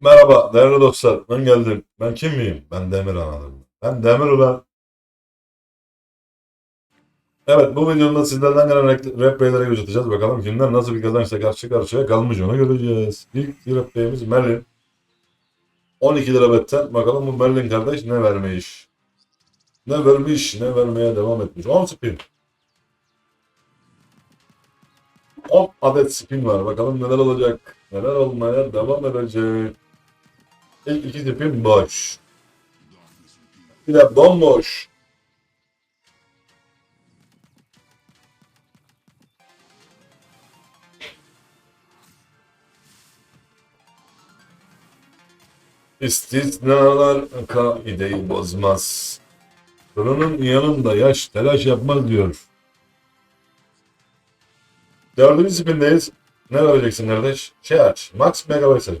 Merhaba değerli dostlar. Ben geldim. Ben kim miyim? Ben Demir anladım. Ben Demir ulan. Evet bu videomda sizlerden gelen rap- beyleri göz atacağız. Bakalım kimler nasıl bir kazançla karşı karşıya kalmış onu göreceğiz. İlk rap beyimiz Merlin. 12 lira betten. Bakalım bu Merlin kardeş ne vermiş? Ne vermiş? Ne vermeye devam etmiş? 10 spin. 10 adet spin var. Bakalım neler olacak. Neler olmaya devam edecek. İlk iki spin boş. Bir de bomboş. İstisnalar kaideyi bozmaz. Sorunun yanında yaş telaş yapmaz diyor. Dördüncü spindeyiz. Ne vereceksin kardeş? Şey aç. Max Megabyte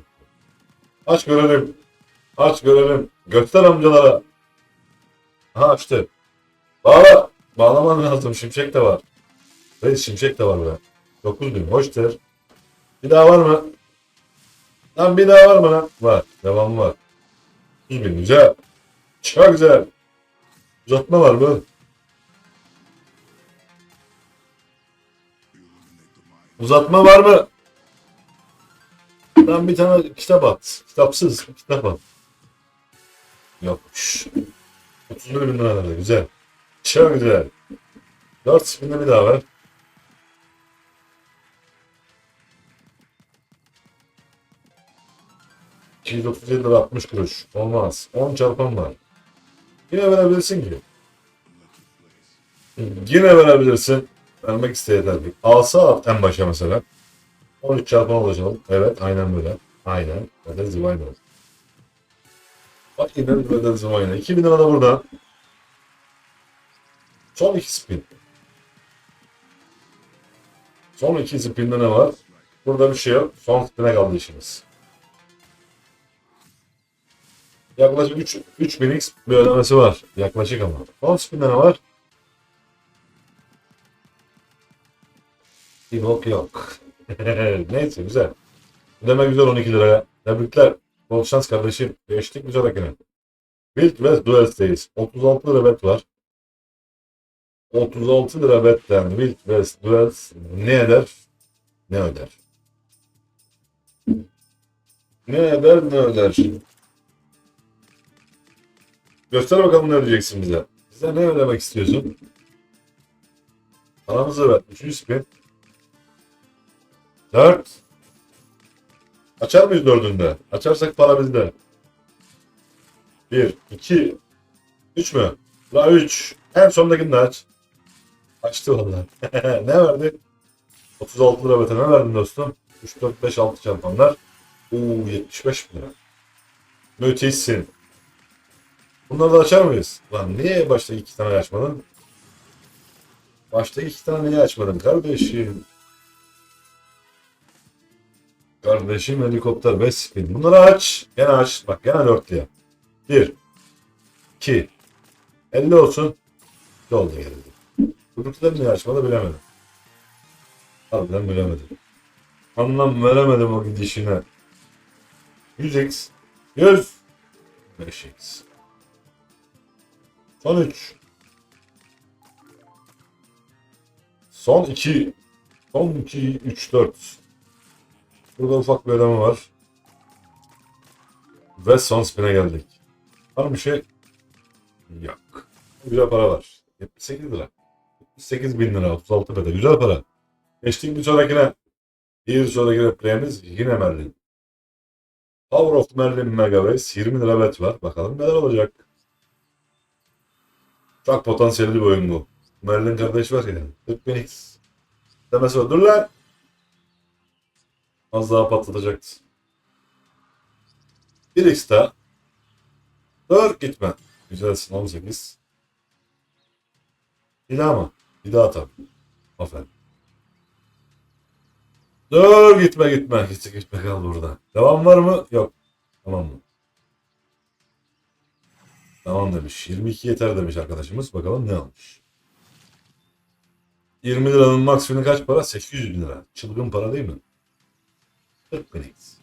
aç. Görelim. Aç görelim. Göster amcalara. Ha açtı. Bağla. Bağlaman lazım. Şimşek de var. Reis şimşek de var be. 9000. Hoştur. Bir daha var mı? Lan bir daha var mı lan? Var. Devam var. 3000. Güzel. Çok güzel. Uzatma var mı? Uzatma var mı? Lan bir tane kitap at. Kitapsız. Kitap at. Yokmuş. 31 bin lira? Güzel. Çok güzel. 4 bin bir daha ver. ...237 lira 60 kuruş. Olmaz. 10 çarpan var. Yine verebilirsin ki. Yine verebilirsin. Vermek isteyenler bir. Asa at en başa mesela. 13 çarpan olacak. Evet aynen böyle. Aynen. Bedel zıvayna. Bak yine bedel zıvayna. 2000 lira da burada. Son iki spin. Son iki spinde ne var? Burada bir şey yok. Son spine kaldı işimiz. Yaklaşık 3, 3000 x bir ödemesi var. Yaklaşık ama. Son spinde ne var? Bok yok. Neyse güzel. Ödeme güzel 12 liraya. Tebrikler. Bol şans kardeşim. Geçtik güzel akine. Wild West Duels'teyiz. 36 lira bet var. 36 lira betten Wild West Duels ne eder? Ne öder? Ne eder ne öder? Göster bakalım ne ödeyeceksin bize. Bize ne ödemek istiyorsun? Paramızı ver. Üçüncü spin. Dört. Açar mıyız dördünde? Açarsak para bizde. Bir, iki, üç mü? La üç. En sondakini de aç. Açtı valla. ne verdi? 36 lira bete ne verdin dostum? 3, 4, 5, 6 çarpanlar. Oo 75 bin lira. Müthişsin. Bunları da açar mıyız? Lan niye başta iki tane açmadın? Başta iki tane niye açmadın kardeşim? Kardeşim helikopter 5 spin. Bunları aç. Gene aç. Bak gene dörtlüye. 1 2 50 olsun. Yolda geldi. Çocuklar niye açmadı bilemedim. Harbiden bilemedim. Anlam veremedim o gidişine. 100x 100 5x Son 3 Son 2 Son 2 3 4 Burada ufak bir ödeme var. Ve son spin'e geldik. Var mı şey? Yok. Güzel para var. 78 lira. 78 bin lira. 36 bede. Güzel para. Geçtik bir sonrakine. Bir sonraki replayimiz yine Merlin. Power of Merlin Megabase 20 lira bet var. Bakalım neler olacak. Çok potansiyelli bir oyun bu. Merlin kardeş var ya. 40 bin X. Demesi var. Dur lan. Az daha patlatacaktı. 1x daha. Dur gitme. Güzelsin 18. Bir daha mı? Bir daha tabii. Aferin. Dur gitme gitme. Gitme gitme kal burada. Devam var mı? Yok. Tamam mı? Tamam demiş. 22 yeter demiş arkadaşımız. Bakalım ne almış. 20 liranın maksimumi kaç para? 800 bin lira. Çılgın para değil mi? 40 bin X.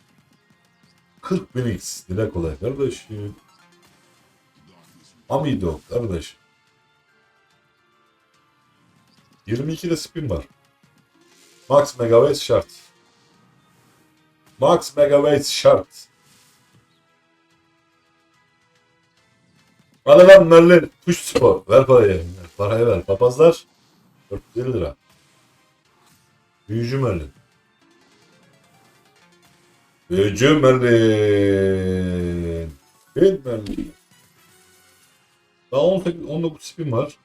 40 bin X. Dile kolay kardeşim. Amido kardeş. 22 de spin var. Max Megawatt şart. Max Megawatt şart. Hadi lan Merlin. Kuş spor. Ver parayı. Ver Parayı ver. Papazlar. 450 lira. Büyücü Merlin. Büyücü Merlin. Bin Merlin. Daha 18, 19 spin var.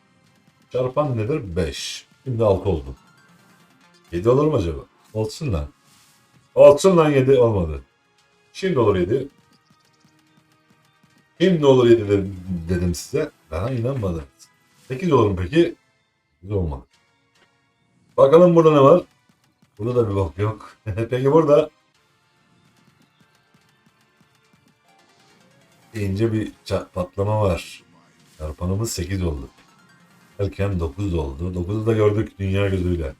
Çarpan nedir? 5. Şimdi 6 oldu. 7 olur mu acaba? Olsun lan. Olsun lan 7 olmadı. Şimdi olur 7. Şimdi olur 7 dedim, dedim size. Bana inanmadınız. 8 olur mu peki? 8 olmadı. Bakalım burada ne var? Burada da bir bok yok. peki burada ince bir patlama var. Çarpanımız 8 oldu. Erken 9 oldu. 9'u da gördük dünya gözüyle.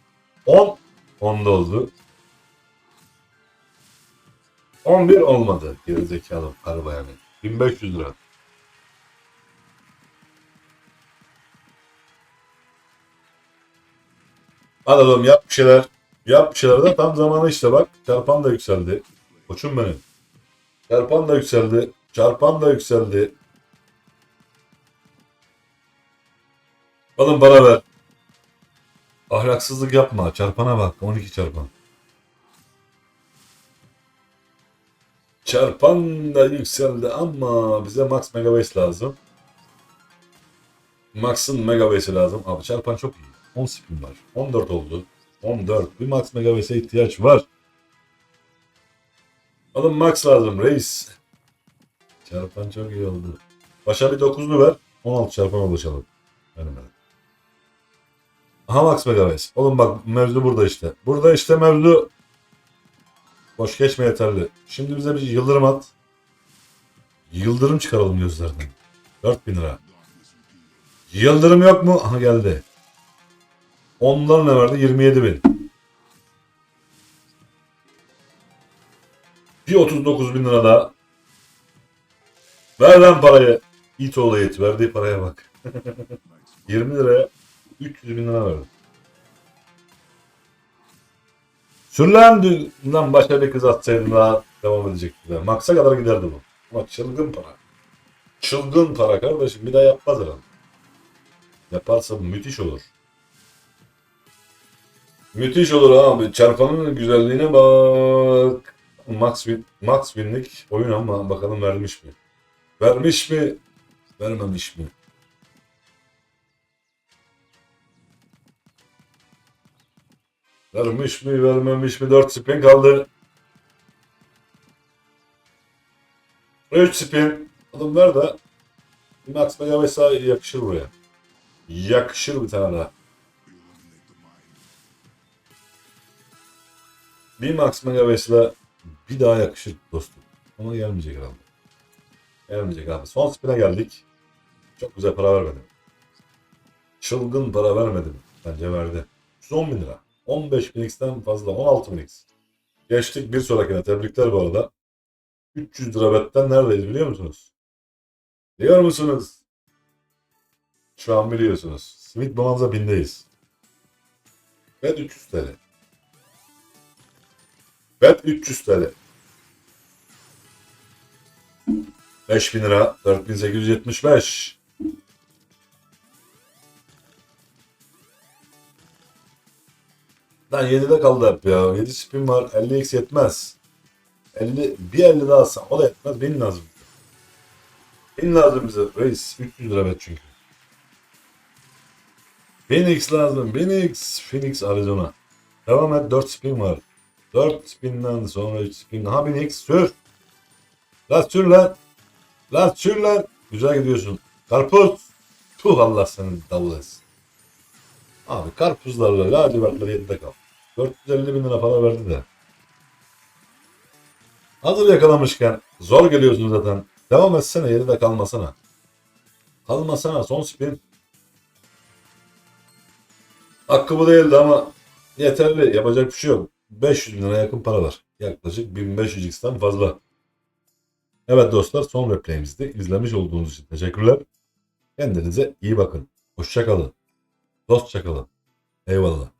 10. 10 da oldu. 11 olmadı. Gerizekalı karı bayanı. 1500 lira. Oğlum yap bir şeyler. Yap bir şeyler de tam zamanı işte bak. Çarpan da yükseldi. Koçum benim. Çarpan da yükseldi. Çarpan da yükseldi. Oğlum bana ver. Ahlaksızlık yapma. Çarpana bak. 12 çarpan. Çarpan da yükseldi ama bize max megabase lazım. Max'ın megabase'i lazım. Abi çarpan çok iyi. 10 spin var. 14 oldu. 14. Bir max megabase'e ihtiyaç var. Oğlum max lazım reis. Çarpan çok iyi oldu. Başa bir 9'lu ver. 16 çarpan ulaşalım. Benim. Aha Max Megabase. Oğlum bak mevzu burada işte. Burada işte mevzu. Boş geçme yeterli. Şimdi bize bir yıldırım at. Yıldırım çıkaralım gözlerden. 4000 lira. Yıldırım yok mu? Aha geldi. Ondan ne vardı? 27 bin. Bir 39 bin lira daha. Ver lan parayı. İt oğlu it. Verdiği paraya bak. 20 liraya 300 bin lira verdim. Sür lan, dü- lan başka bir kız atsaydın daha devam edecekti. de. Max'a kadar giderdi bu. Ama çılgın para. Çılgın para kardeşim. Bir daha yapmaz herhalde. Yaparsa müthiş olur. Müthiş olur abi. Çarpanın güzelliğine bak. Max Max winlik oyun ama bakalım vermiş mi? Vermiş mi? Vermemiş mi? Vermiş mi vermemiş mi 4 spin kaldı. 3 spin. De bir Max mesela yakışır buraya. Yakışır bir tane daha. Bir Max Mega mesela bir daha yakışır dostum. Ama gelmeyecek herhalde. Gelmeyecek abi. Son spin'e geldik. Çok güzel para vermedim. Çılgın para vermedim. Bence verdi. 110 bin lira. 15 bin X'ten fazla. 16 bin X. Geçtik bir sonrakine. Tebrikler bu arada. 300 lira betten neredeyiz biliyor musunuz? Biliyor musunuz? Şu an biliyorsunuz. Smith Bonanza bindeyiz. Bet 300 TL. Bet 300 TL. 5000 lira. 4875. Lan 7'de kaldı hep ya. 7 spin var. 50x yetmez. 50, bir 50 daha alsam o da yetmez. 1000 lazım. 1000 lazım bize. Reis 300 lira bet çünkü. 1000x lazım. 1000x. Phoenix Arizona. Devam et. 4 spin var. 4 spinden sonra 3 spin. Daha 1000x sür. Lan sür lan. Lan sür lan. Güzel gidiyorsun. Karpuz. Tuh Allah senin davul. Abi karpuzlarla lacivertler 7'de kal. 450 bin lira para verdi de. Hazır yakalamışken zor geliyorsun zaten. Devam etsene 7'de kalmasana. Kalmasana son spin. Hakkı bu değildi ama yeterli yapacak bir şey yok. 500 bin lira yakın para var. Yaklaşık 1500 x'ten fazla. Evet dostlar son replayimizde izlemiş olduğunuz için teşekkürler. Kendinize iyi bakın. Hoşça kalın. Dostça kalın. Eyvallah.